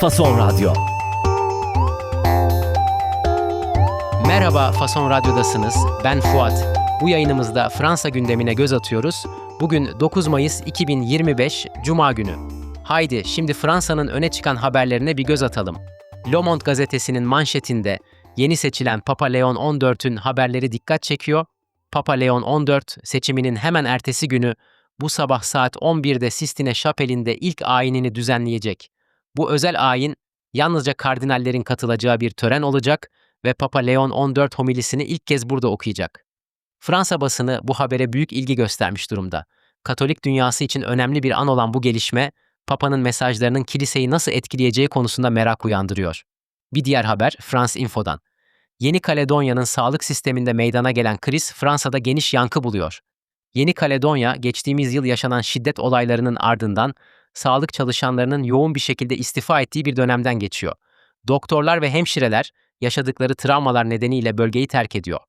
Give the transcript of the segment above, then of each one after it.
Fason Radyo. Merhaba Fason Radyo'dasınız. Ben Fuat. Bu yayınımızda Fransa gündemine göz atıyoruz. Bugün 9 Mayıs 2025 Cuma günü. Haydi şimdi Fransa'nın öne çıkan haberlerine bir göz atalım. Le Monde gazetesinin manşetinde yeni seçilen Papa Leon XIV'ün haberleri dikkat çekiyor. Papa Leon XIV seçiminin hemen ertesi günü bu sabah saat 11'de Sistine Şapeli'nde ilk ayinini düzenleyecek. Bu özel ayin yalnızca kardinallerin katılacağı bir tören olacak ve Papa Leon XIV homilisini ilk kez burada okuyacak. Fransa basını bu habere büyük ilgi göstermiş durumda. Katolik dünyası için önemli bir an olan bu gelişme, Papa'nın mesajlarının kiliseyi nasıl etkileyeceği konusunda merak uyandırıyor. Bir diğer haber France Info'dan. Yeni Kaledonya'nın sağlık sisteminde meydana gelen kriz Fransa'da geniş yankı buluyor. Yeni Kaledonya, geçtiğimiz yıl yaşanan şiddet olaylarının ardından sağlık çalışanlarının yoğun bir şekilde istifa ettiği bir dönemden geçiyor. Doktorlar ve hemşireler yaşadıkları travmalar nedeniyle bölgeyi terk ediyor.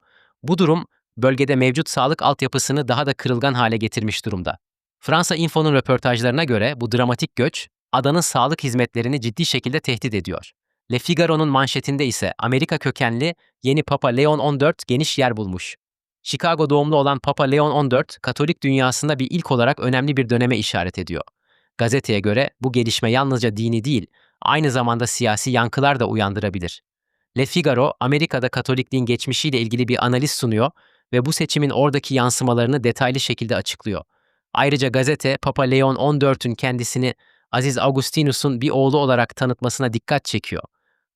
Bu durum bölgede mevcut sağlık altyapısını daha da kırılgan hale getirmiş durumda. Fransa Info'nun röportajlarına göre bu dramatik göç adanın sağlık hizmetlerini ciddi şekilde tehdit ediyor. Le Figaro'nun manşetinde ise Amerika kökenli yeni Papa Leon XIV geniş yer bulmuş. Chicago doğumlu olan Papa Leon XIV, Katolik dünyasında bir ilk olarak önemli bir döneme işaret ediyor. Gazeteye göre bu gelişme yalnızca dini değil, aynı zamanda siyasi yankılar da uyandırabilir. Le Figaro, Amerika'da Katolikliğin geçmişiyle ilgili bir analiz sunuyor ve bu seçimin oradaki yansımalarını detaylı şekilde açıklıyor. Ayrıca gazete, Papa Leon XIV'ün kendisini Aziz Augustinus'un bir oğlu olarak tanıtmasına dikkat çekiyor.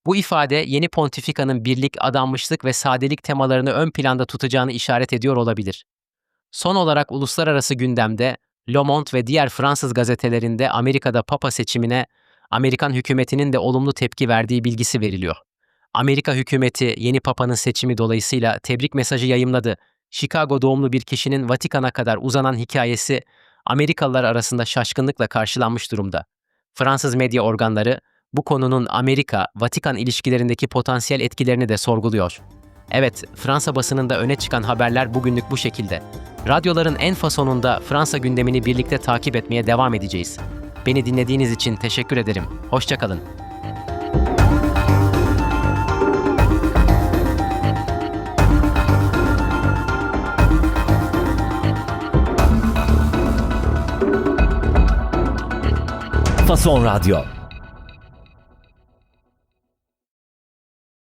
Bu ifade yeni pontifikanın birlik, adanmışlık ve sadelik temalarını ön planda tutacağını işaret ediyor olabilir. Son olarak uluslararası gündemde Le Monde ve diğer Fransız gazetelerinde Amerika'da Papa seçimine Amerikan hükümetinin de olumlu tepki verdiği bilgisi veriliyor. Amerika hükümeti yeni papanın seçimi dolayısıyla tebrik mesajı yayımladı. Chicago doğumlu bir kişinin Vatikan'a kadar uzanan hikayesi Amerikalılar arasında şaşkınlıkla karşılanmış durumda. Fransız medya organları bu konunun Amerika-Vatikan ilişkilerindeki potansiyel etkilerini de sorguluyor. Evet, Fransa basınında öne çıkan haberler bugünlük bu şekilde. Radyoların en fasonunda Fransa gündemini birlikte takip etmeye devam edeceğiz. Beni dinlediğiniz için teşekkür ederim. Hoşçakalın. Fason Radyo.